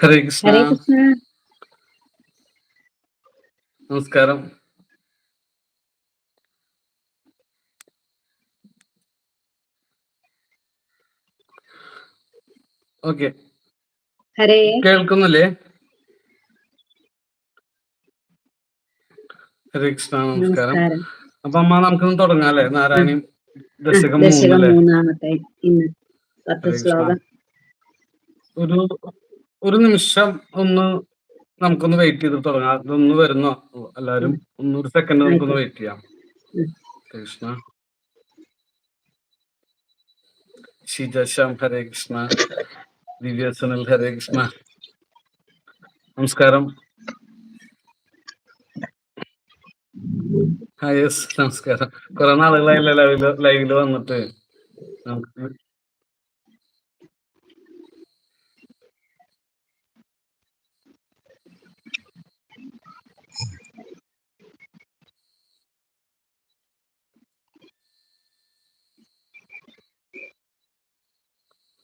ഹരേ കൃഷ്ണ. നമസ്കാരം. ഓക്കെ. കേൾക്കുന്നില്ലേ? ഹരേ കൃഷ്ണ നമസ്കാരം. അപ്പൊ അമ്മ നമുക്കൊന്ന് തുടങ്ങാം അല്ലെ? നാരായണി ദശകം മൂന്നാമത്തെ ഒരു ഒരു നിമിഷം ഒന്ന് നമുക്കൊന്ന് വെയിറ്റ് ചെയ്ത് തുടങ്ങാം. അതൊന്ന് വരുന്നു? എല്ലാരും ഒന്ന് ഒരു സെക്കൻഡ് നമുക്കൊന്ന് വെയിറ്റ് ചെയ്യാം. കൃഷ്ണ. ഷിജാശ്യാം ഹരേ കൃഷ്ണ. ദിവ്യ സുനിൽ ഹരേ കൃഷ്ണ. നമസ്കാരം. ഹായ് യെസ് നമസ്കാരം. കുറെ നാളുകളായില്ല ലൈവിൽ വന്നിട്ട്. നമുക്ക്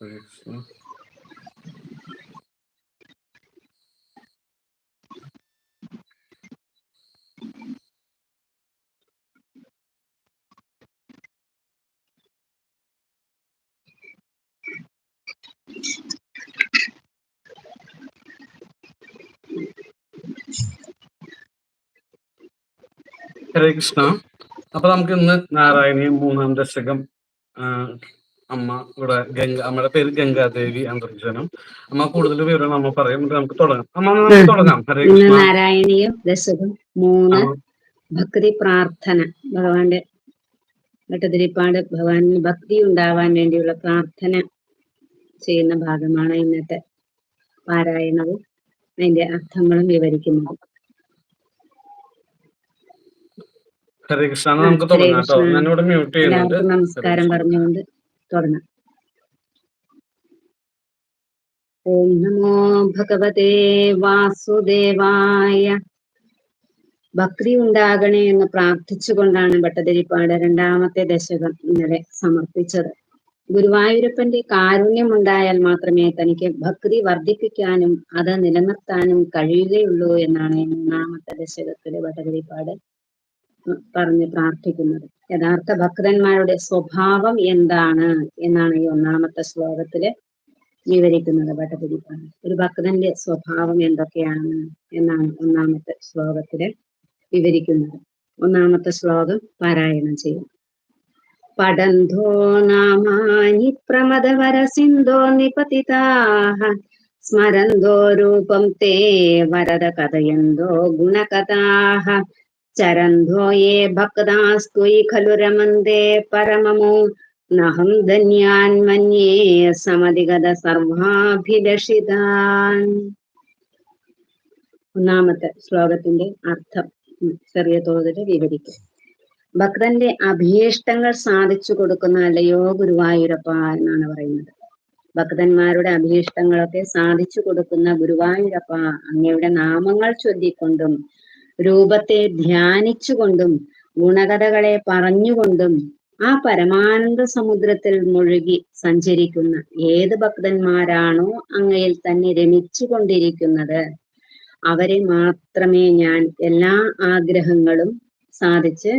കൃഷ്ണ ഹരേ കൃഷ്ണ. അപ്പൊ നമുക്ക് ഇന്ന് നാരായണീയം മൂന്നാം ദശകം അമ്മ ഇവിടെ ഗംഗ അമ്മയുടെ പേര് ഗംഗാദേവി അന്തർജനം അമ്മ കൂടുതൽ വിവരം അമ്മ പറയും നമുക്ക് തുടങ്ങാം. അമ്മ നമുക്ക് തുടങ്ങാം. ഹരേ നാരായണീയം ദശകം മൂന്ന് ഭക്തി പ്രാർത്ഥന. ഭഗവാന്റെ ഭട്ടതിരിപ്പാട് ഭഗവാനിന് ഭക്തി ഉണ്ടാവാൻ വേണ്ടിയുള്ള പ്രാർത്ഥന ചെയ്യുന്ന ഭാഗമാണ് ഇന്നത്തെ പാരായണവും അതിന്റെ അർത്ഥങ്ങളും വിവരിക്കുന്നത്. ഹരേ കൃഷ്ണ നമുക്ക് തുടങ്ങാം കേട്ടോ. ഞാനിവിടെ മ്യൂട്ട് ചെയ്യുന്നുണ്ട്. എല്ലാവർക്കും നമസ്കാരം പറഞ്ഞുകൊണ്ട് തുടങ്ങാം. ഓം നമോ ഭഗവതേ വാസുദേവായ. ഭക്തി ഉണ്ടാകണേ എന്ന് പ്രാർത്ഥിച്ചുകൊണ്ടാണ് ഭട്ടതിരിപ്പാട് രണ്ടാമത്തെ ദശകം ഇന്നലെ സമർപ്പിച്ചത്. ഗുരുവായൂരപ്പന്റെ കാരുണ്യം ഉണ്ടായാൽ മാത്രമേ തനിക്ക് ഭക്തി വർദ്ധിപ്പിക്കാനും അത് നിലനിർത്താനും കഴിയുകയുള്ളൂ എന്നാണ് മൂന്നാമത്തെ ദശകത്തിലെ ഭട്ടതിരിപ്പാട്. പറഞ്ഞ് പ്രാർത്ഥിക്കുന്നത്. യഥാർത്ഥ ഭക്തന്മാരുടെ സ്വഭാവം എന്താണ് എന്നാണ് ഈ ഒന്നാമത്തെ ശ്ലോകത്തിൽ വിവരിക്കുന്നത് ഭട്ടതിരിപ്പാട് ഒരു ഭക്തന്റെ സ്വഭാവം എന്തൊക്കെയാണ് എന്നാണ് ഒന്നാമത്തെ ശ്ലോകത്തിൽ വിവരിക്കുന്നത്. ഒന്നാമത്തെ ശ്ലോകം പാരായണം ചെയ്യും പടന്തോ നാമാനി പ്രമദവര സിന്ധോ നിപതിതാഹ സ്മരന്തോ രൂപം തേ വരദ കഥയന്തോ ഗുണകഥാഹ ചരന്തോ ये ഖലു രമന്ദേ പരമമോ നഹം ധന്യാൻ മന്യേ സമതിഗത സർവാഭിലഷിതാൻ ഒന്നാമത്തെ ശ്ലോകത്തിന്റെ അർത്ഥം ചെറിയ തോതിൽ വിവരിക്കും. ഭക്തന്റെ അഭീഷ്ടങ്ങൾ സാധിച്ചു കൊടുക്കുന്ന അല്ലയോ ഗുരുവായൂരപ്പ എന്നാണ് പറയുന്നത്. ഭക്തന്മാരുടെ അഭീഷ്ടങ്ങളൊക്കെ സാധിച്ചു കൊടുക്കുന്ന ഗുരുവായൂരപ്പ അങ്ങയുടെ നാമങ്ങൾ ചൊല്ലിക്കൊണ്ടും രൂപത്തെ ധ്യാനിച്ചുകൊണ്ടും ഗുണകഥകളെ പറഞ്ഞുകൊണ്ടും ആ പരമാനന്ദ സമുദ്രത്തിൽ മുഴുകി സഞ്ചരിക്കുന്ന ഏത് ഭക്തന്മാരാണോ അങ്ങയിൽ തന്നെ രമിച്ചു കൊണ്ടിരിക്കുന്നത് അവരെ മാത്രമേ ഞാൻ എല്ലാ ആഗ്രഹങ്ങളും സാധിച്ച്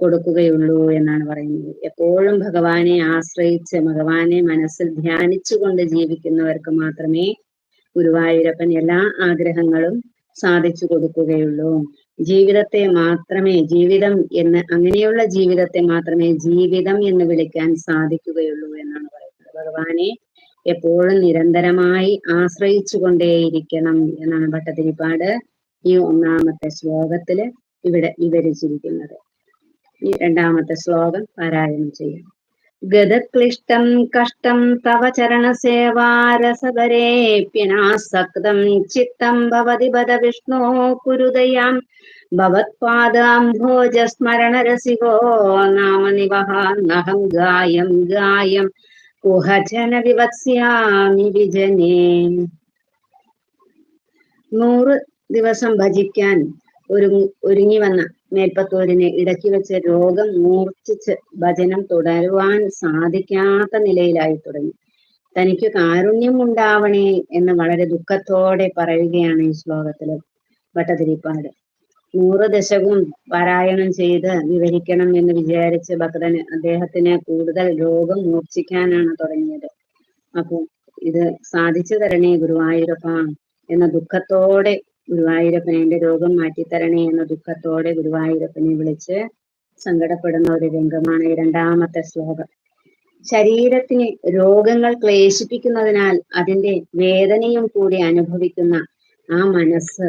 കൊടുക്കുകയുള്ളൂ എന്നാണ് പറയുന്നത്. എപ്പോഴും ഭഗവാനെ ആശ്രയിച്ച് ഭഗവാനെ മനസ്സിൽ ധ്യാനിച്ചുകൊണ്ട് ജീവിക്കുന്നവർക്ക് മാത്രമേ ഗുരുവായൂരപ്പൻ എല്ലാ ആഗ്രഹങ്ങളും സാധിച്ചു കൊടുക്കുകയുള്ളൂ. ജീവിതത്തെ മാത്രമേ ജീവിതം എന്ന് അങ്ങനെയുള്ള ജീവിതത്തെ മാത്രമേ ജീവിതം എന്ന് വിളിക്കാൻ സാധിക്കുകയുള്ളൂ എന്നാണ് പറയുന്നത്. ഭഗവാനെ എപ്പോഴും നിരന്തരമായി ആശ്രയിച്ചു കൊണ്ടേയിരിക്കണം എന്നാണ് ഭട്ടതിരിപ്പാട് ഈ ഒന്നാമത്തെ ശ്ലോകത്തിൽ ഇവിടെ വിവരിച്ചിരിക്കുന്നത്. ഈ രണ്ടാമത്തെ ശ്ലോകം പാരായണം ചെയ്യാം. ഗതക്ലിഷ്ടം കഷ്ടം തവ ചരണസേവാരസകരേപ്യനാസക്തം ചിത്തം ഭവതി ബദ വിഷ്ണോ കുരുദയാം ഭവത്പാദാംഭോജസ്മരണരസികോ നാമ നിവഹാന്നഹം ഗായം ഗായം കുഹജന വിവത്സ്യാമി വിജനേ. നൂറ് ദിവസം ഭജിക്കാൻ ഒരു ഒരുങ്ങി വന്ന മേൽപ്പത്തൂരിനെ ഇടയ്ക്ക് വെച്ച് രോഗം മൂർച്ഛിച്ച് ഭജനം തുടരുവാൻ സാധിക്കാത്ത നിലയിലായി തുടങ്ങി. തനിക്ക് കാരുണ്യം ഉണ്ടാവണേ എന്ന് വളരെ ദുഃഖത്തോടെ പറയുകയാണ് ഈ ശ്ലോകത്തിൽ ഭട്ടതിരിപ്പാട്. നൂറ് ദശകവും പാരായണം ചെയ്ത് വിവരിക്കണം എന്ന് വിചാരിച്ച് ഭക്തന് അദ്ദേഹത്തിന് കൂടുതൽ രോഗം മൂർച്ഛിക്കാനാണ് തുടങ്ങിയത്. അപ്പൊ ഇത് സാധിച്ചു തരണേ ഗുരുവായൂരപ്പ എന്ന ദുഃഖത്തോടെ ഗുരുവായൂരപ്പൻ എന്റെ രോഗം മാറ്റിത്തരണേ എന്ന ദുഃഖത്തോടെ ഗുരുവായൂരപ്പനെ വിളിച്ച് സങ്കടപ്പെടുന്ന ഒരു രംഗമാണ് രണ്ടാമത്തെ ശ്ലോകം. ശരീരത്തിന് രോഗങ്ങൾ ക്ലേശിപ്പിക്കുന്നതിനാൽ അതിന്റെ വേദനയും കൂടി അനുഭവിക്കുന്ന ആ മനസ്സ്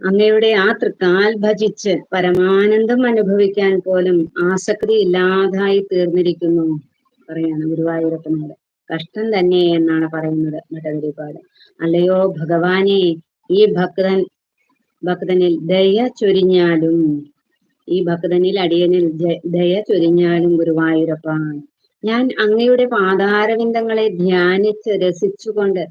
അങ്ങയുടെ ആ തൃക്കാൽ ഭജിച്ച് പരമാനന്ദം അനുഭവിക്കാൻ പോലും ആസക്തി ഇല്ലാതായി തീർന്നിരിക്കുന്നു പറയാണ് ഗുരുവായൂരപ്പനോട്. കഷ്ടം തന്നെ എന്നാണ് പറയുന്നത് ഭട്ടതിരിപ്പാട്. അല്ലയോ ഭഗവാനെ ഈ ഭക്തൻ ഭക്തനിൽ ദയ ചൊരിഞ്ഞാലും ഈ ഭക്തനിൽ അടിയനിൽ ദയ ചൊരിഞ്ഞാലും ഗുരുവായൂരപ്പ. ഞാൻ അങ്ങയുടെ പാതാരവിന്ദങ്ങളെ ധ്യാനിച്ച് രസിച്ചുകൊണ്ട്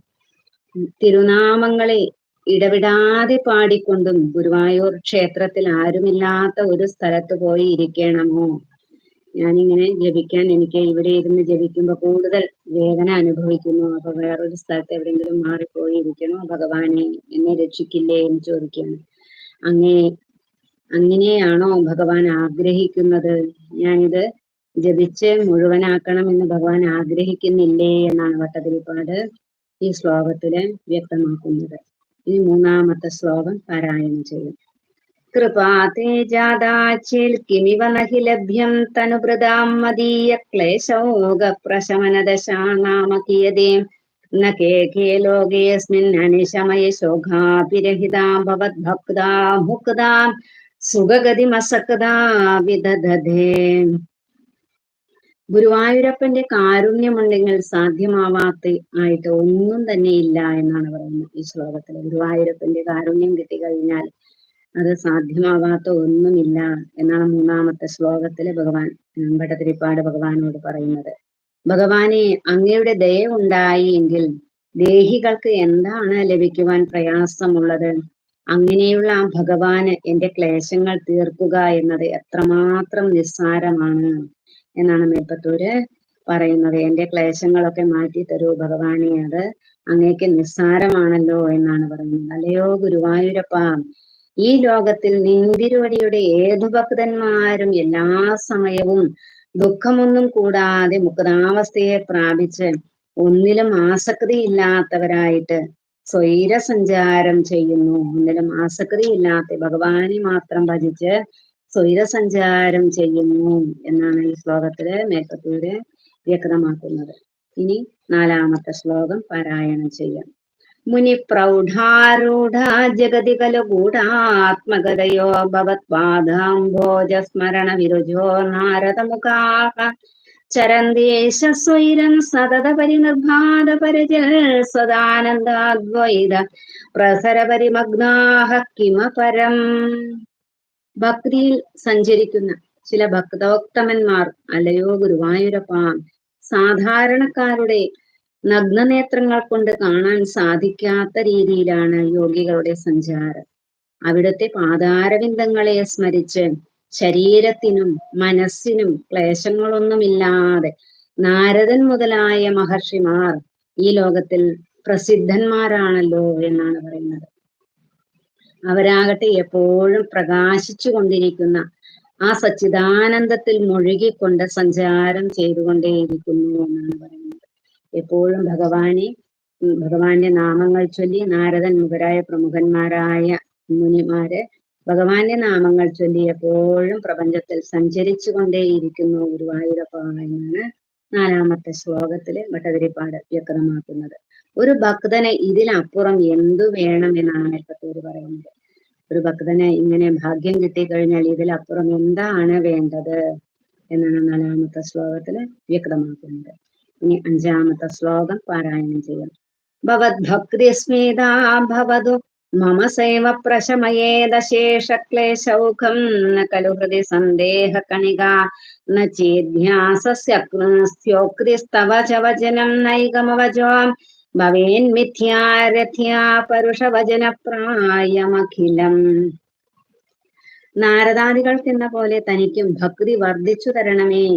തിരുനാമങ്ങളെ ഇടവിടാതെ പാടിക്കൊണ്ടും ഗുരുവായൂർ ക്ഷേത്രത്തിൽ ആരുമില്ലാത്ത ഒരു സ്ഥലത്ത് പോയി ഇരിക്കണമോ? ഞാനിങ്ങനെ ജപിക്കാൻ എനിക്ക് ഇവിടെ ഇരുന്ന് ജപിക്കുമ്പോ കൂടുതൽ വേദന അനുഭവിക്കുന്നു. അപ്പൊ വേറൊരു സ്ഥലത്ത് എവിടെയെങ്കിലും മാറിപ്പോയി ഇരിക്കണോ? ഭഗവാനെ എന്നെ രക്ഷിക്കില്ലേ എന്ന് ചോദിക്കുന്നു അങ്ങേ അങ്ങനെയാണോ ഭഗവാൻ ആഗ്രഹിക്കുന്നത്? ഞാനിത് ജപിച്ച് മുഴുവനാക്കണം എന്ന് ഭഗവാൻ ആഗ്രഹിക്കുന്നില്ലേ എന്നാണ് വട്ടതിരിപ്പാട് ഈ ശ്ലോകത്തിൽ വ്യക്തമാക്കുന്നത്. ഇനി മൂന്നാമത്തെ ശ്ലോകം പാരായണം ചെയ്യും. കിമിവ നഹി ലഭ്യം തനുഭൃതാം മദീയ ക്ലേശോക പ്രശമനദശാനാമ കിയതേ ന കേ കേ ലോകേസ്മിൻ അനിശമയ ശോകാഭിരഹിതാ ഭവദ്ഭക്താ സുഖഗതിമസക്താ വിദധേ ഗുരുവായൂരപ്പന്റെ കാരുണ്യമുണ്ടെങ്കിൽ സാധ്യമാവാത്ത ആയിട്ട് ഒന്നും തന്നെ ഇല്ല എന്നാണ് പറയുന്നത് ഈ ശ്ലോകത്തിൽ ഗുരുവായൂരപ്പന്റെ കാരുണ്യം കിട്ടിക്കഴിഞ്ഞാൽ അത് സാധ്യമാവാത്ത ഒന്നുമില്ല എന്നാണ് മൂന്നാമത്തെ ശ്ലോകത്തിൽ ഭഗവാൻ ഭട്ടതിരിപ്പാട് ഭഗവാനോട് പറയുന്നത്. ഭഗവാനെ അങ്ങയുടെ ദയ ഉണ്ടായി എങ്കിൽ ദേഹികൾക്ക് എന്താണ് ലഭിക്കുവാൻ പ്രയാസമുള്ളത്? അങ്ങനെയുള്ള ആ ഭഗവാന് എന്റെ ക്ലേശങ്ങൾ തീർക്കുക എന്നത് എത്രമാത്രം നിസ്സാരമാണ് എന്നാണ് മേൽപ്പത്തൂര് പറയുന്നത്. എന്റെ ക്ലേശങ്ങളൊക്കെ മാറ്റി തരൂ ഭഗവാനെ അത് അങ്ങേക്ക് നിസ്സാരമാണല്ലോ എന്നാണ് പറയുന്നത്. അല്ലയോ ഗുരുവായൂരപ്പ ഈ ലോകത്തിൽ നിന്തിരുവടിയുടെ ഏതു ഭക്തന്മാരും എല്ലാ സമയവും ദുഃഖമൊന്നും കൂടാതെ മുക്താവസ്ഥയെ പ്രാപിച്ച് ഒന്നിലും ആസക്തി ഇല്ലാത്തവരായിട്ട് സ്വൈരസഞ്ചാരം ചെയ്യുന്നു. ഒന്നിലും ആസക്തി ഇല്ലാത്ത ഭഗവാനെ മാത്രം ഭജിച്ച് സ്വൈരസഞ്ചാരം ചെയ്യുന്നു എന്നാണ് ഈ ശ്ലോകത്തിൽ മേൽപ്പത്തൂര് വ്യക്തമാക്കുന്നത്. ഇനി നാലാമത്തെ ശ്ലോകം പാരായണം ചെയ്യാം. സ്മരണ വിരുജോ നാരദമുഖാഹ. ചരന്തേശ സ്വൈരം സതത പരിനിർഭാത പരിജൽ സദാനന്ദ്വൈത പ്രസര പരിമഗ്നാഹ കിമപരം. ഭക്തിയിൽ സഞ്ചരിക്കുന്ന ചില ഭക്തോക്തമന്മാർ അലയോ ഗുരുവായൂരപ്പ സാധാരണക്കാരുടെ നഗ്നനേത്രങ്ങൾ കൊണ്ട് കാണാൻ സാധിക്കാത്ത രീതിയിലാണ് യോഗികളുടെ സഞ്ചാരം. അവിടുത്തെ പാതാരവിന്ദങ്ങളെ സ്മരിച്ച് ശരീരത്തിനും മനസ്സിനും ക്ലേശങ്ങളൊന്നുമില്ലാതെ നാരദൻ മുതലായ മഹർഷിമാർ ഈ ലോകത്തിൽ പ്രസിദ്ധന്മാരാണല്ലോ എന്നാണ് പറയുന്നത്. അവരാകട്ടെ എപ്പോഴും പ്രകാശിച്ചു കൊണ്ടിരിക്കുന്ന ആ സച്ചിദാനന്ദത്തിൽ മുഴുകിക്കൊണ്ട് സഞ്ചാരം ചെയ്തുകൊണ്ടേയിരിക്കുന്നു എന്നാണ് പറയുന്നത്. എപ്പോഴും ഭഗവാനെ ഭഗവാന്റെ നാമങ്ങൾ ചൊല്ലി നാരദൻ മുഖരായ പ്രമുഖന്മാരായ മുനിമാര് ഭഗവാന്റെ നാമങ്ങൾ ചൊല്ലി എപ്പോഴും പ്രപഞ്ചത്തിൽ സഞ്ചരിച്ചു കൊണ്ടേയിരിക്കുന്നു ഗുരുവായൂരപ്പ എന്നാണ് നാലാമത്തെ ശ്ലോകത്തിൽ ഭട്ടതിരിപ്പാട് വ്യക്തമാക്കുന്നത്. ഒരു ഭക്തനെ ഇതിനപ്പുറം എന്തു വേണം എന്നാണ് മേൽപ്പത്തൂര് പറയുന്നത്. ഒരു ഭക്തനെ ഇങ്ങനെ ഭാഗ്യം കിട്ടിക്കഴിഞ്ഞാൽ ഇതിലപ്പുറം എന്താണ് വേണ്ടത്? എന്നാണ് നാലാമത്തെ ശ്ലോകത്തിൽ വ്യക്തമാക്കുന്നത്. ഇനി അഞ്ചാമത്തെ ശ്ലോകം പാരായണം ചെയ്യാം. ഭവദ്ഭക്തിസ്മിതാ ഭവതു മമ സൈവ പ്രശമയേദശേഷക്ലേശൗഖം ന ഖലു ഹൃദി സന്ദേഹ കണിക ന ചേധ്യാസ്യോക്തിസ്തവ ച വചനം നൈകമവചോ ഭവേന്മിഥ്യാരഥ്യാ പരുഷവചന പ്രായമഖിലം നാരദാദികൾക്കെന്ന പോലെ തനിക്കും ഭക്തി വർദ്ധിച്ചു തരണമേ.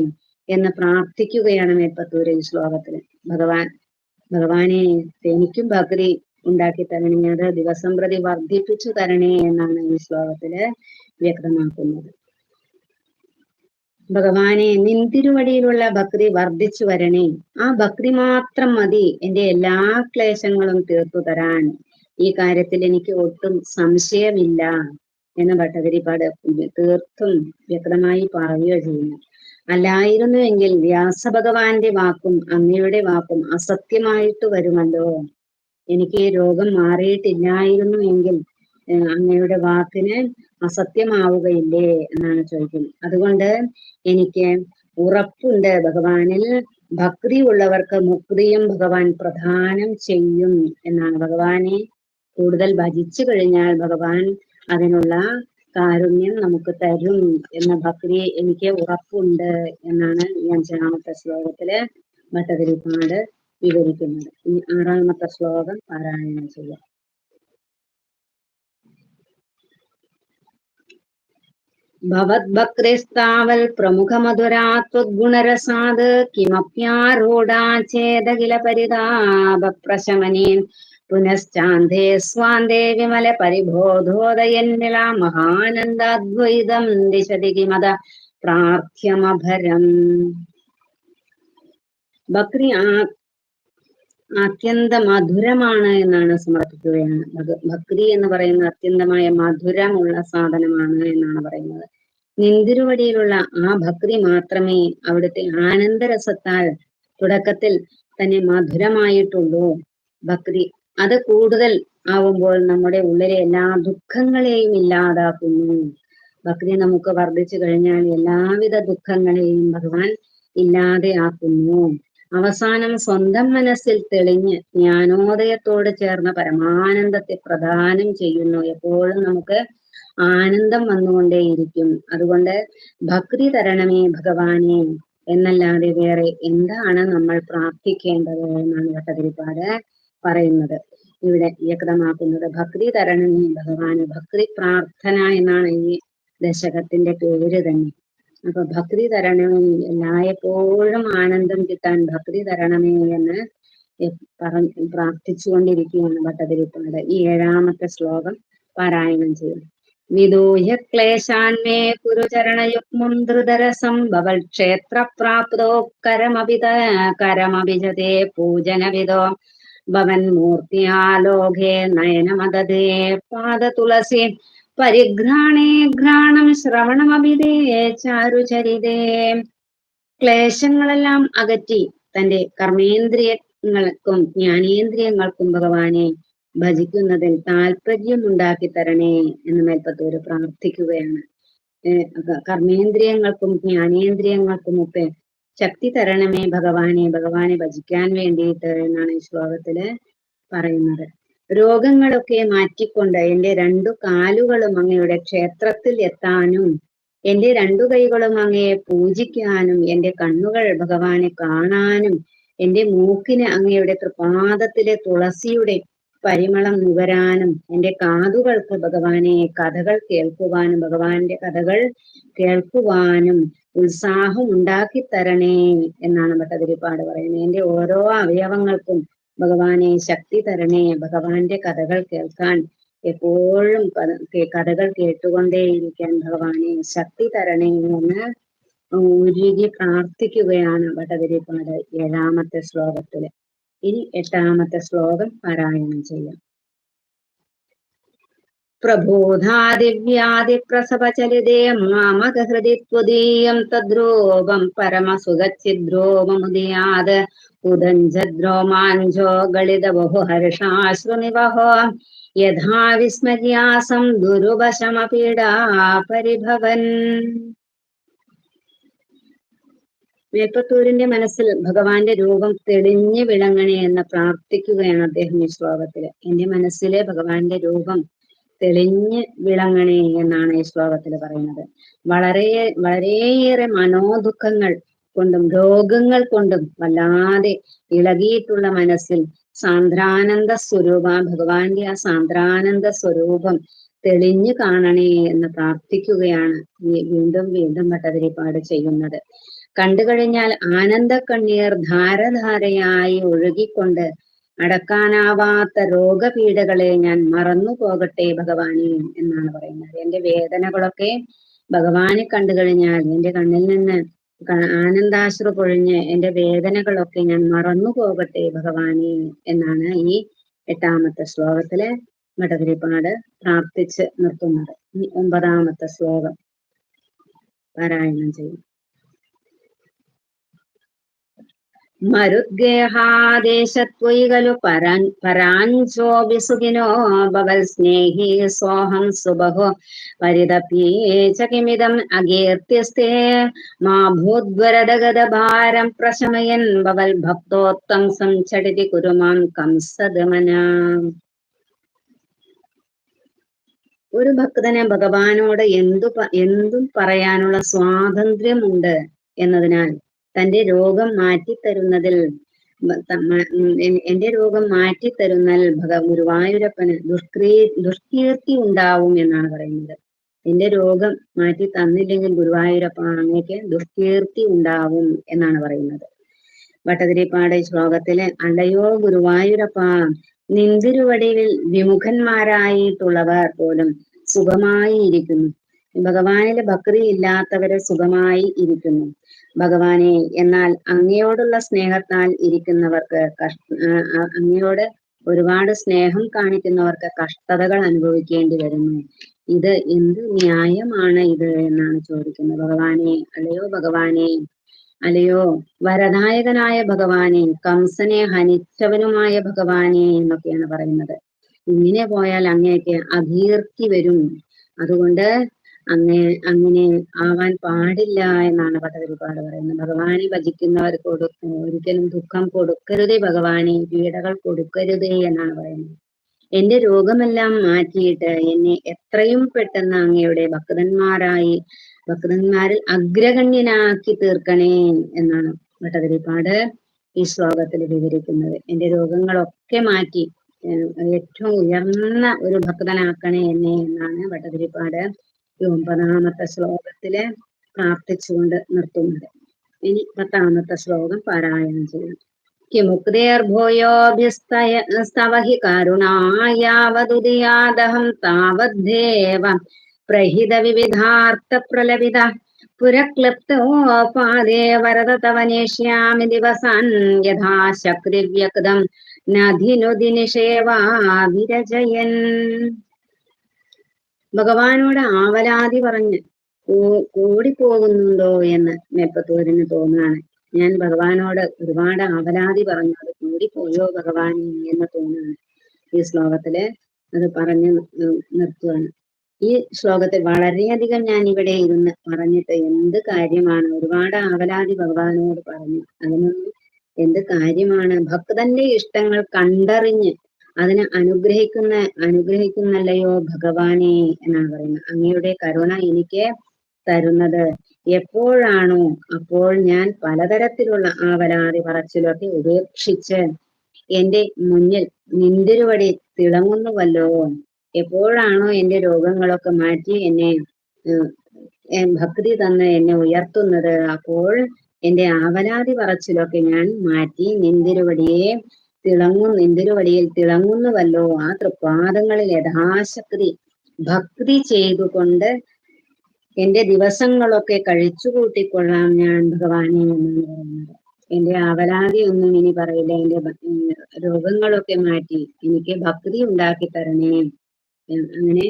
എന്ന് പ്രാർത്ഥിക്കുകയാണ് മേൽപ്പത്തൂര് ഈ ശ്ലോകത്തിൽ. ഭഗവാൻ ഭഗവാനെ എനിക്കും ഭക്തി ഉണ്ടാക്കി തരണേ അത് ദിവസം പ്രതി വർദ്ധിപ്പിച്ചു തരണേ എന്നാണ് ഈ ശ്ലോകത്തിൽ വ്യക്തമാക്കുന്നത്. ഭഗവാനെ നിന്തിരുവടിയിലുള്ള ഭക്തി വർദ്ധിച്ചു വരണേ. ആ ഭക്തി മാത്രം മതി എന്റെ എല്ലാ ക്ലേശങ്ങളും തീർത്തു തരാൻ. ഈ കാര്യത്തിൽ എനിക്ക് ഒട്ടും സംശയമില്ല എന്ന് ഭട്ടതിരിപ്പാട് തീർത്തും വ്യക്തമായി പറയുകയോ ചെയ്യുന്നു അല്ലായിരുന്നുവെങ്കിൽ വ്യാസഭഗവാന്റെ വാക്കും അമ്മയുടെ വാക്കും അസത്യമായിട്ട് വരുമല്ലോ. എനിക്ക് ഈ രോഗം മാറിയിട്ടില്ലായിരുന്നു എങ്കിൽ അങ്ങയുടെ വാക്കിന് അസത്യമാവുകയില്ലേ എന്നാണ് ചോദിക്കുന്നത് അതുകൊണ്ട് എനിക്ക് ഉറപ്പുണ്ട് ഭഗവാനിൽ. ഭക്തി ഉള്ളവർക്ക് മുക്തിയും ഭഗവാൻ പ്രധാനം ചെയ്യും എന്നാണ്. ഭഗവാനെ കൂടുതൽ ഭജിച്ചു കഴിഞ്ഞാൽ ഭഗവാൻ അതിനുള്ള കാരുണ്യം നമുക്ക് തരും എന്ന ഭക്തി എനിക്ക് ഉറപ്പുണ്ട് എന്നാണ് ഈ അഞ്ചാമത്തെ ശ്ലോകത്തിൽ ഭട്ടതിരിപ്പാട് വിവരിക്കുന്നത്. ഈ ആറാമത്തെ ശ്ലോകം പാരായണം ചെയ്യാം. ഭവദ്ഭക്തിസ്താവൽ പ്രമുഖമധുരാത്വഗുണരസാത് കിമപ്യാരൂഢാ ചേതകില പരിതാപപ്രശമനീൻ പുനശ്ചാന്തേ സ്വാന്തേ വിമല പരിബോധോദയന്നിള മഹാനന്ദാദ്വൈതം ദിശതി കിമത പ്രാർത്ഥ്യമഭരം. ബക്രി അത്യന്ത മധുരമാണ് എന്നാണ് സമർപ്പിക്കുകയാണ്. ബക്രി എന്ന് പറയുന്ന അത്യന്തമായ മധുരമുള്ള സാധനമാണ് എന്നാണ് പറയുന്നത്. നിന്തിരുവടിയിലുള്ള ആ ഭക്തി മാത്രമേ അവിടുത്തെ ആനന്ദരസത്താൽ തുടക്കത്തിൽ തന്നെ മധുരമായിട്ടുള്ളൂ. ഭക്തി അത് കൂടുതൽ ആവുമ്പോൾ നമ്മുടെ ഉള്ളിലെ എല്ലാ ദുഃഖങ്ങളെയും ഇല്ലാതാക്കുന്നു. ഭക്തി നമുക്ക് വർദ്ധിച്ചു കഴിഞ്ഞാൽ എല്ലാവിധ ദുഃഖങ്ങളെയും ഭഗവാൻ ഇല്ലാതെയാക്കുന്നു അവസാനം സ്വന്തം മനസ്സിൽ തെളിഞ്ഞ് ജ്ഞാനോദയത്തോട് ചേർന്ന പരമാനന്ദത്തെ പ്രദാനം ചെയ്യുന്നു. എപ്പോഴും നമുക്ക് ആനന്ദം വന്നുകൊണ്ടേയിരിക്കും. അതുകൊണ്ട് ഭക്തി തരണമേ ഭഗവാനെ എന്നല്ലാതെ വേറെ എന്താണ് നമ്മൾ പ്രാർത്ഥിക്കേണ്ടത് എന്നാണ് ഭട്ടതിരിപ്പാട്. പറയുന്നത്. ഇവിടെ വ്യക്തമാക്കുന്നത് ഭക്തി തരണമേ ഭഗവാന് ഭക്തി പ്രാർത്ഥന എന്നാണ് ഈ ദശകത്തിന്റെ പേര് തന്നെ. അപ്പൊ ഭക്തി തരണമേ എല്ലായ്പ്പോഴും ആനന്ദം കിട്ടാൻ ഭക്തി തരണമേ എന്ന് പറഞ്ഞ് പ്രാർത്ഥിച്ചുകൊണ്ടിരിക്കുകയാണ് ഭട്ടതിരിപ്പാട് ഈ ഏഴാമത്തെ ശ്ലോകം പാരായണം ചെയ്യും വിദൂഹ്യ ക്ലേശാന്മേ കുരുചരണയുഗ്മം ധൃതരസം ഭവൽ ക്ഷേത്രപ്രാപ്തോ കരമഭിത കരമഭിജതേ പൂജനവിദോ മൂർത്തിയാലോകേ നയനമദതേ പാദതുളസി പരിഘ്രാണേ ഘ്രാണം ശ്രവണമഭിതേ ചാരുചരിതേ. ക്ലേശങ്ങളെല്ലാം അകറ്റി തന്റെ കർമ്മേന്ദ്രിയങ്ങൾക്കും ജ്ഞാനേന്ദ്രിയങ്ങൾക്കും ഭഗവാനെ ഭജിക്കുന്നതിൽ താല്പര്യം ഉണ്ടാക്കി തരണേ എന്ന് മേൽപ്പത്തൂര് പ്രാർത്ഥിക്കുകയാണ്. കർമ്മേന്ദ്രിയങ്ങൾക്കും ജ്ഞാനേന്ദ്രിയങ്ങൾക്കും ഒക്കെ ശക്തി തരണമേ ഭഗവാനെ ഭഗവാനെ ഭജിക്കാൻ വേണ്ടിയിട്ട് എന്നാണ് ഈ ശ്ലോകത്തിൽ പറയുന്നത്. രോഗങ്ങളൊക്കെ മാറ്റിക്കൊണ്ട് എന്റെ രണ്ടു കാലുകളും അങ്ങയുടെ ക്ഷേത്രത്തിൽ എത്താനും എന്റെ രണ്ടു കൈകളും അങ്ങയെ പൂജിക്കാനും എന്റെ കണ്ണുകൾ ഭഗവാനെ കാണാനും എന്റെ മൂക്കിന് അങ്ങയുടെ തൃപാദത്തിലെ തുളസിയുടെ പരിമളം നുകരാനും എന്റെ കാതുകൾക്ക് ഭഗവാനെ കഥകൾ കേൾക്കുവാനും ഭഗവാന്റെ കഥകൾ കേൾക്കുവാനും ഉത്സാഹം ഉണ്ടാക്കി തരണേ എന്നാണ് ഭട്ടതിരിപ്പാട് പറയുന്നത്. എന്റെ ഓരോ അവയവങ്ങൾക്കും ഭഗവാനെ ശക്തി തരണേ ഭഗവാന്റെ കഥകൾ കേൾക്കാൻ എപ്പോഴും കഥകൾ കേട്ടുകൊണ്ടേയിരിക്കാൻ ഭഗവാനെ ശക്തി തരണേ എന്ന് ഉരുകി പ്രാർത്ഥിക്കുകയാണ് ഭട്ടതിരിപ്പാട് ഏഴാമത്തെ ശ്ലോകത്തിൽ. ഇനി എട്ടാമത്തെ ശ്ലോകം പാരായണം ചെയ്യാം. പ്രബോധാദിവ്യാദിപ്രസവചലിതേ മാമകഹൃദി ത്വദീയം തദ്രോപം പരമസുഖച്ഛിദ്രോപമുദയാത് ഉദഞ്ചദ്രോമാഞ്ചോ ഗളിത ബഹുഹർഷാശ്രുനിവഹോ യഥാ വിസ്മര്യാസം ദുരുവശമപീഡാ പരിഭവൻ മേപ്പത്തൂരിന്റെ മനസ്സിൽ ഭഗവാന്റെ രൂപം തെളിഞ്ഞു വിളങ്ങണേ എന്ന് പ്രാർത്ഥിക്കുകയാണ് അദ്ദേഹം ഈ ശ്ലോകത്തിൽ. എന്റെ മനസ്സിലെ ഭഗവാന്റെ രൂപം തെളിഞ്ഞ് വിളങ്ങണേ എന്നാണ് ഈ ശ്ലോകത്തിൽ പറയുന്നത്. വളരെ വളരെയേറെ മനോദുഃഖങ്ങൾ കൊണ്ടും രോഗങ്ങൾ കൊണ്ടും വല്ലാതെ ഇളകിയിട്ടുള്ള മനസ്സിൽ സാന്ദ്രാനന്ദ സ്വരൂപ ഭഗവാന്റെ ആ സാന്ദ്രാനന്ദ സ്വരൂപം തെളിഞ്ഞു കാണണേ എന്ന് പ്രാർത്ഥിക്കുകയാണ് വീണ്ടും വീണ്ടും ഭട്ടതിരിപ്പാട് ചെയ്യുന്നത്. കണ്ടു കഴിഞ്ഞാൽ ആനന്ദ കണ്ണീർ ധാരധാരയായി ഒഴുകിക്കൊണ്ട് അടക്കാനാവാത്ത രോഗപീഠകളെ ഞാൻ മറന്നു പോകട്ടെ ഭഗവാനെ എന്നാണ് പറയുന്നത്. എന്റെ വേദനകളൊക്കെ ഭഗവാനെ കണ്ടു കഴിഞ്ഞാൽ എന്റെ കണ്ണിൽ നിന്ന് ആനന്ദാശ്ര പൊഴിഞ്ഞ് എന്റെ വേദനകളൊക്കെ ഞാൻ മറന്നു പോകട്ടെ ഭഗവാനെ എന്നാണ് ഈ എട്ടാമത്തെ ശ്ലോകത്തിലെ മടവരിപ്പാട് പ്രാർത്ഥിച്ച് നിർത്തുന്നത്. ഒമ്പതാമത്തെ ശ്ലോകം പാരായണം ചെയ്യും. മരുദ്ഗേഹാദേശത്വൈകലു പരാൻ പരാഞ്ചോപി സുഖിനോ ഭവൽ സ്നേഹി സോഹം സുബഹു പരിതപ്യേ അകീർത്തിസ്തേ മാ ഭൂദ്വരദഗത ഭാരം പ്രശമയൻ ഭവൽ ഭക്തോത്തം സംചടിതി കുരുമാൻ കംസദമന. ഒരു ഭക്തന് ഭഗവാനോട് എന്തു എന്തും പറയാനുള്ള സ്വാതന്ത്ര്യമുണ്ട് എന്നതിനാൽ തന്റെ രോഗം മാറ്റിത്തരുന്നതിൽ എന്റെ രോഗം മാറ്റിത്തരുന്നൽ ഭഗ ഗുരുവായൂരപ്പന് ദുഷ്കീ ദുഷ്കീർത്തി ഉണ്ടാവും എന്നാണ് പറയുന്നത്. എന്റെ രോഗം മാറ്റി തന്നില്ലെങ്കിൽ ഗുരുവായൂരപ്പ അങ്ങേക്ക് ദുഷ്കീർത്തി ഉണ്ടാവും എന്നാണ് പറയുന്നത്. ഭട്ടതിരിപ്പാട് ശ്ലോകത്തിലെ അല്ലയോ ഗുരുവായൂരപ്പ നിന്തിരുവടിയിൽ വിമുഖന്മാരായിട്ടുള്ളവർ പോലും സുഖമായി ഇരിക്കുന്നു ഭഗവാനിൽ ഭക്തി ഇല്ലാത്തവരെ സുഖമായി ഇരിക്കുന്നു. ഭഗവാനെ എന്നാൽ അങ്ങയോടുള്ള സ്നേഹത്താൽ ഇരിക്കുന്നവർക്ക് അങ്ങയോട് ഒരുപാട് സ്നേഹം കാണിക്കുന്നവർക്ക് കഷ്ടതകൾ അനുഭവിക്കേണ്ടി വരുന്നു. ഇത് എന്ത് ന്യായമാണ് ഇത് എന്നാണ് ചോദിക്കുന്നത്. ഭഗവാനെ അല്ലയോ ഭഗവാനെ അല്ലയോ വരദായകനായ ഭഗവാനെ കംസനെ ഹനിച്ചവനുമായ ഭഗവാനെ എന്നൊക്കെയാണ് പറയുന്നത്. ഇങ്ങനെ പോയാൽ അങ്ങേക്ക് അകീർത്തി വരും. അതുകൊണ്ട് അങ്ങേ അങ്ങനെ ആവാൻ പാടില്ല എന്നാണ് പട്ടതിരിപ്പാട് പറയുന്നത്. ഭഗവാനെ ഭജിക്കുന്നവർക്ക് ഒരിക്കലും ദുഃഖം കൊടുക്കരുതേ ഭഗവാനെ പീഡകൾ കൊടുക്കരുതേ എന്നാണ് പറയുന്നത്. എന്റെ രോഗമെല്ലാം മാറ്റിയിട്ട് എന്നെ എത്രയും പെട്ടെന്ന് അങ്ങയുടെ ഭക്തന്മാരായി ഭക്തന്മാരിൽ അഗ്രഗണ്യനാക്കി തീർക്കണേ എന്നാണ് ഭട്ടതിരിപ്പാട് ഈ ശ്ലോകത്തിൽ വിവരിക്കുന്നത്. എന്റെ രോഗങ്ങളൊക്കെ മാറ്റി ഏറ്റവും ഉയർന്ന ഒരു ഭക്തനാക്കണേ എന്നെ എന്നാണ് ഭട്ടതിരിപ്പാട് ഒമ്പതാമത്തെ ശ്ലോകത്തിൽ പ്രാർത്ഥിച്ചുകൊണ്ട് നിർത്തുന്നത്. ഇനി പത്താമത്തെ ശ്ലോകം പാരായണം ചെയ്യണം കരുണായാവതുദിയാദഹം താവദ്ദേവ പ്രഹിത വിവിധാർത്ഥ പ്രലപിത പുരക്ലിപ്തോപാദേ വരദ തവ നേഷ്യാമി ദിവസാൻ യഥാ ശക്തിവ്യക്തം നധിനുതി നിഷേവാ വിരജയൻ. ഭഗവാനോട് ആവലാതി പറഞ്ഞ് കൂടിപ്പോകുന്നുണ്ടോ എന്ന് മേപ്പത്തൂരിന് തോന്നുകയാണ്. ഞാൻ ഭഗവാനോട് ഒരുപാട് ആവലാതി പറഞ്ഞു അത് കൂടിപ്പോയോ ഭഗവാൻ എന്ന് തോന്നുകയാണ്. ഈ ശ്ലോകത്തിൽ അത് പറഞ്ഞു നിർത്തുകയാണ്. ഈ ശ്ലോകത്തിൽ വളരെയധികം ഞാൻ ഇവിടെ ഇരുന്ന് പറഞ്ഞിട്ട് എന്ത് കാര്യമാണ് ഒരുപാട് ആവലാതി ഭഗവാനോട് പറഞ്ഞു. അതിനൊന്നും എന്ത് കാര്യമാണ്? ഭക്തന്റെ ഇഷ്ടങ്ങൾ കണ്ടറിഞ്ഞ് അതിനെ അനുഗ്രഹിക്കുന്ന അനുഗ്രഹിക്കുന്നല്ലയോ ഭഗവാനെ എന്നാണ് പറയുന്നത്. അങ്ങയുടെ കരുണ എനിക്ക് തരുന്നത്. എപ്പോഴാണോ അപ്പോൾ ഞാൻ പലതരത്തിലുള്ള ആവലാതി പറച്ചിലൊക്കെ ഉപേക്ഷിച്ച് എന്റെ മുന്നിൽ നിന്തിരുവടി തിളങ്ങുന്നുവല്ലോ. എപ്പോഴാണോ എന്റെ രോഗങ്ങളൊക്കെ മാറ്റി എന്നെ ഭക്തി തന്ന് എന്നെ ഉയർത്തുന്നത് അപ്പോൾ എന്റെ ആവലാതി പറച്ചിലൊക്കെ ഞാൻ മാറ്റി നിന്തിരുവടിയെ തിളങ്ങും വഴിയിൽ തിളങ്ങുന്നുവല്ലോ ആ തൃപ്പാദങ്ങളിൽ യഥാശക്തി ഭക്തി ചെയ്തുകൊണ്ട് എന്റെ ദിവസങ്ങളൊക്കെ കഴിച്ചു കൂട്ടിക്കൊള്ളാം ഞാൻ ഭഗവാനെ എന്നാണ് പറയുന്നത്. എന്റെ അവലാതി ഒന്നും ഇനി പറയില്ല. എന്റെ രോഗങ്ങളൊക്കെ മാറ്റി എനിക്ക് ഭക്തി ഉണ്ടാക്കി തരണേ. അങ്ങനെ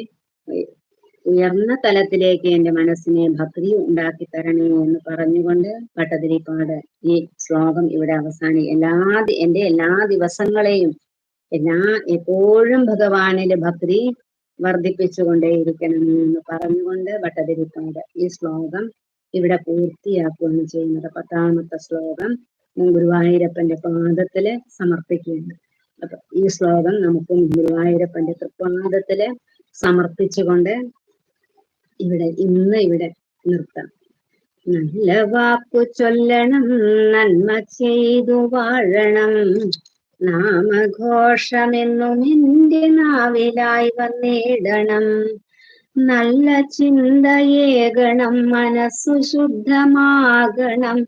ഉയർന്ന തലത്തിലേക്ക് എന്റെ മനസ്സിനെ ഭക്തി ഉണ്ടാക്കി തരണേ എന്ന് പറഞ്ഞുകൊണ്ട് പട്ടതിരിപ്പാട് ഈ ശ്ലോകം ഇവിടെ അവസാനി. എല്ലാ എന്റെ എല്ലാ ദിവസങ്ങളെയും എല്ലാ എപ്പോഴും ഭഗവാനിലെ ഭക്തി വർദ്ധിപ്പിച്ചുകൊണ്ടേയിരിക്കണം എന്ന് പറഞ്ഞുകൊണ്ട് ഭട്ടതിരിപ്പാട് ഈ ശ്ലോകം ഇവിടെ പൂർത്തിയാക്കുകയാണ് ചെയ്യുന്നത്. പത്താമത്തെ ശ്ലോകം ഗുരുവായൂരപ്പന്റെ പാദത്തിൽ സമർപ്പിക്കുകയാണ്. അപ്പൊ ഈ ശ്ലോകം നമുക്കും ഗുരുവായൂരപ്പന്റെ തൃപ്പാദത്തിൽ സമർപ്പിച്ചുകൊണ്ട് ഇവിടെ ഇന്ന് ഇവിടെ നിർത്താം. നല്ല വാക്കു ചൊല്ലണം നന്മ ചെയ്തു വാഴണം. നാമഘോഷമെന്നും എന്റെ നാവിലായി വന്നിടണം. നല്ല ചിന്തയേകണം മനസ്സു ശുദ്ധമാകണം.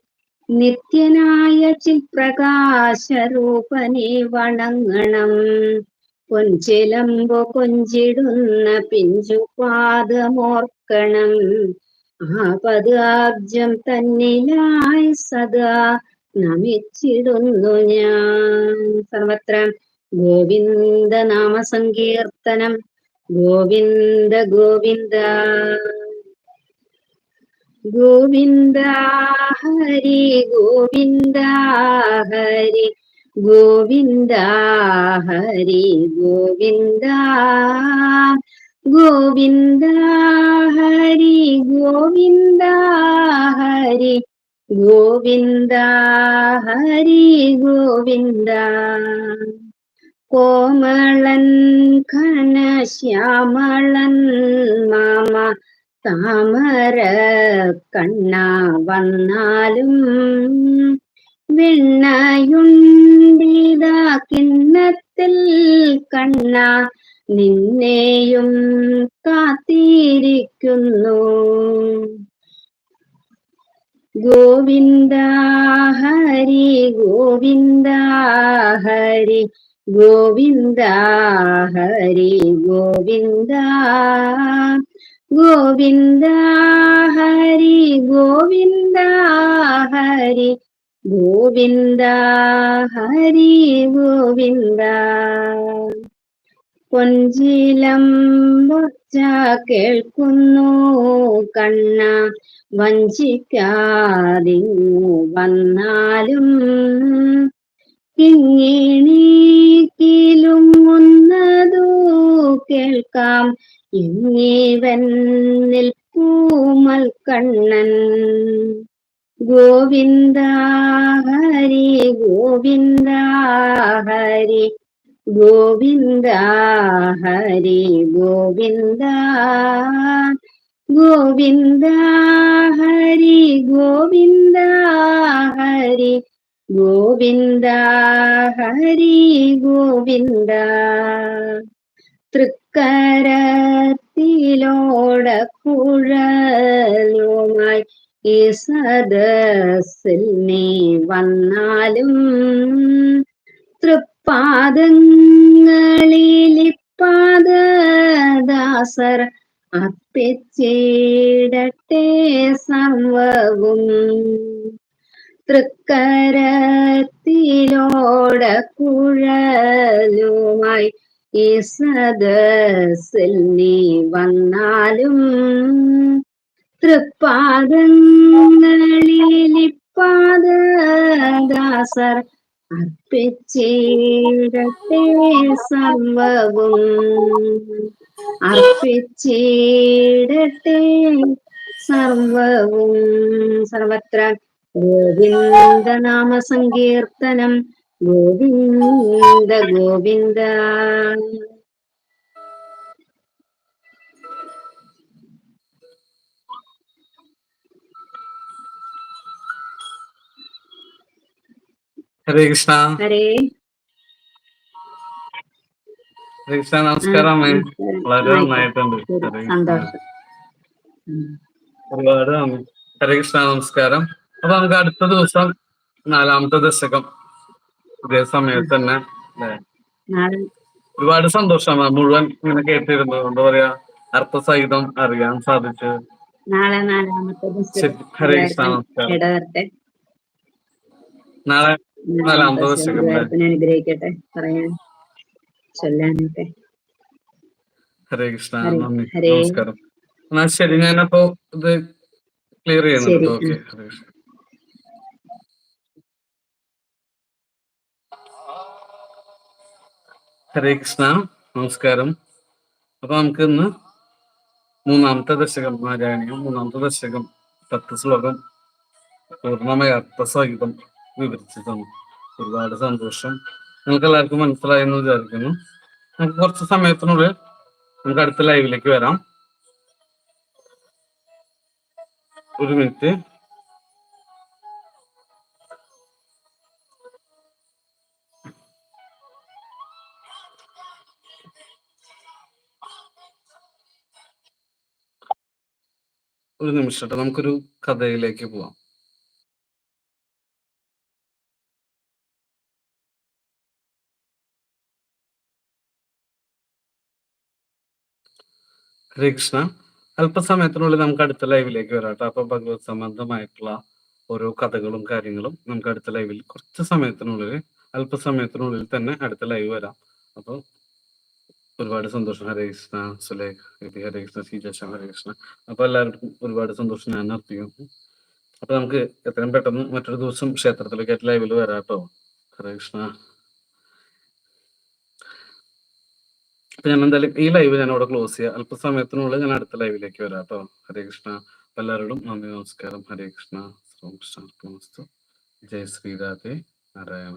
നിത്യനായ ചിൽപ്രകാശരൂപനെ വണങ്ങണം. പൊൻചിലമ്പു കൊഞ്ചിടുന്ന പിഞ്ചു പാദമോർക്കണം. ആപത് ആബ്ജം തന്നിലായി സദാ നമിച്ചിടുന്നു ഞാൻ. സർവത്ര ഗോവിന്ദ നാമ സങ്കീർത്തനം ഗോവിന്ദ ഗോവിന്ദ. ഗോവിന്ദ ഹരി ഗോവിന്ദ ഹരി. ഗോവിന്ദ ഹരി ഗോവിന്ദ. ഗോവിന്ദ ഹരി ഗോവിന്ദ ഹരി ഗോവിന്ദ ഹരി ഗോവിന്ദ. കോമളൻ ഘനശ്യാമളൻ മാമ താമര കണ്ണ വന്നാലും വെണ്ണയുണ്ടിതാ കിണ്ണത്തിൽ കണ്ണ നിന്നെയും കാത്തിരിക്കുന്നു. ഗോവിന്ദ ഹരി ഗോവിന്ദ ഹരി ഗോവിന്ദ ഹരി ഗോവിന്ദ ഗോവിന്ദ ഹരി ഗോവിന്ദ ഹരി ഗോവിന്ദ ഹരി ഗോവിന്ദ. കൊഞ്ചിലം ബൊച്ച കേൾക്കുന്നു കണ്ണ വഞ്ചിക്കാതിങ്ങു വന്നാലും. കിങ്ങിണീക്കിലുങ്ങുന്നതു കേൾക്കാം ഇങ്ങീവൻ പൂമൽ കണ്ണൻ ഗോവിന്ദ ഹരി ഗോവിന്ദ ഹരി ഗോവിന്ദ ഹരി ഗോവിന്ദ ഗോവിന്ദ ഹരി ഗോവിന്ദ ഹരി ഗോവിന്ദ ഹരി ഗോവിന്ദ. തൃക്കരത്തിലോടക്കുഴലുമായി ഈ സദസ്സിൽ നീ വന്നാലും തൃപ്പാദങ്ങളിലിപ്പാദാസർ അർപ്പിച്ചിടട്ടെ സർവവും. തൃക്കരത്തിലോടക്കുഴലുമായി ഈ സദസ്സിൽ നീ വന്നാലും തൃപ്പാദങ്ങളിലിപ്പാദദാസർ അർപ്പിച്ചേടത്തെ സർവവും. അർപ്പിച്ചേടത്തെ സർവവും. സർവത്ര ഗോവിന്ദ നാമ സങ്കീർത്തനം ഗോവിന്ദ ഗോവിന്ദ. ഹരേ കൃഷ്ണ. ഹരേ. ഹരേ കൃഷ്ണ നമസ്കാരം. വളരെ. നന്നായിട്ടുണ്ട്. ഒരുപാട് ഹരേ കൃഷ്ണ നമസ്കാരം. അപ്പൊ നമുക്ക് അടുത്ത ദിവസം നാലാമത്തെ ദശകം ഇതേ സമയത്ത് തന്നെ? ഒരുപാട് സന്തോഷമാണ് മുഴുവൻ ഇങ്ങനെ കേട്ടിരുന്നു എന്താ പറയാ അർത്ഥസഹിതം അറിയാൻ സാധിച്ചു. നാളെ നാലാമത്തെ. ഹരേ കൃഷ്ണ നമസ്കാരം. നാളെ അനുഗ്രഹിക്കട്ടെ പറയാൻ. ചൊല്ലാനൊക്കെ. ഹരേ കൃഷ്ണ നമസ്കാരം. എന്നാ ശരി ഞാനപ്പോ ഇത് ക്ലിയർ ചെയ്യുന്നുണ്ട്. ഓക്കെ ഹരേ കൃഷ്ണ. ഹരേ കൃഷ്ണ നമസ്കാരം. അപ്പൊ നമുക്ക് ഇന്ന് മൂന്നാമത്തെ ദശകം നാരായണീയം മൂന്നാമത്തെ ദശകം പത്ത് ശ്ലോകം പൂർണമായ അർത്ഥസഹിതം. വിവരിച്ചു തന്നു ഒരുപാട് സന്തോഷം. നിങ്ങൾക്ക് എല്ലാവർക്കും മനസ്സിലായി എന്ന് വിചാരിക്കുന്നു. നമുക്ക് കുറച്ച് സമയത്തിനുള്ളിൽ നമുക്ക് അടുത്ത ലൈവിലേക്ക് വരാം. ഒരു മിനിറ്റ്. ഒരു നിമിഷം നമുക്കൊരു കഥയിലേക്ക് പോവാം. ഹരേ കൃഷ്ണ. അല്പസമയത്തിനുള്ളിൽ നമുക്ക് അടുത്ത ലൈവിലേക്ക് വരാം കേട്ടോ. അപ്പൊ ഭഗവത് സംബന്ധമായിട്ടുള്ള ഓരോ കഥകളും കാര്യങ്ങളും നമുക്ക് അടുത്ത ലൈവിൽ കുറച്ച് സമയത്തിനുള്ളിൽ അല്പസമയത്തിനുള്ളിൽ തന്നെ അടുത്ത ലൈവ് വരാം. അപ്പൊ ഒരുപാട് സന്തോഷം. ഹരേ കൃഷ്ണ സുലേഖ് ഹരേ കൃഷ്ണ ശ്രീജാശം ഹരേ കൃഷ്ണ. അപ്പൊ എല്ലാവർക്കും ഒരുപാട് സന്തോഷം ഞാൻ അർപ്പിക്കുന്നു. അപ്പൊ നമുക്ക് എത്രയും പെട്ടെന്ന് മറ്റൊരു ദിവസം ക്ഷേത്രത്തിലേക്ക് ലൈവിൽ വരാം കേട്ടോ. ഹരേ കൃഷ്ണ. ഞാൻ എന്തായാലും ഈ ലൈവ് ഞാൻ അവിടെ ക്ലോസ് ചെയ്യാം. അല്പസമയത്തിനുള്ളിൽ ഞാൻ അടുത്ത ലൈവിലേക്ക് വരാം കേട്ടോ. ഹരേ കൃഷ്ണ. എല്ലാവരോടും നന്ദി നമസ്കാരം. ഹരേ കൃഷ്ണ. ശ്രീ കൃഷ്ണ. ജയ് ശ്രീരാധേ നാരായണ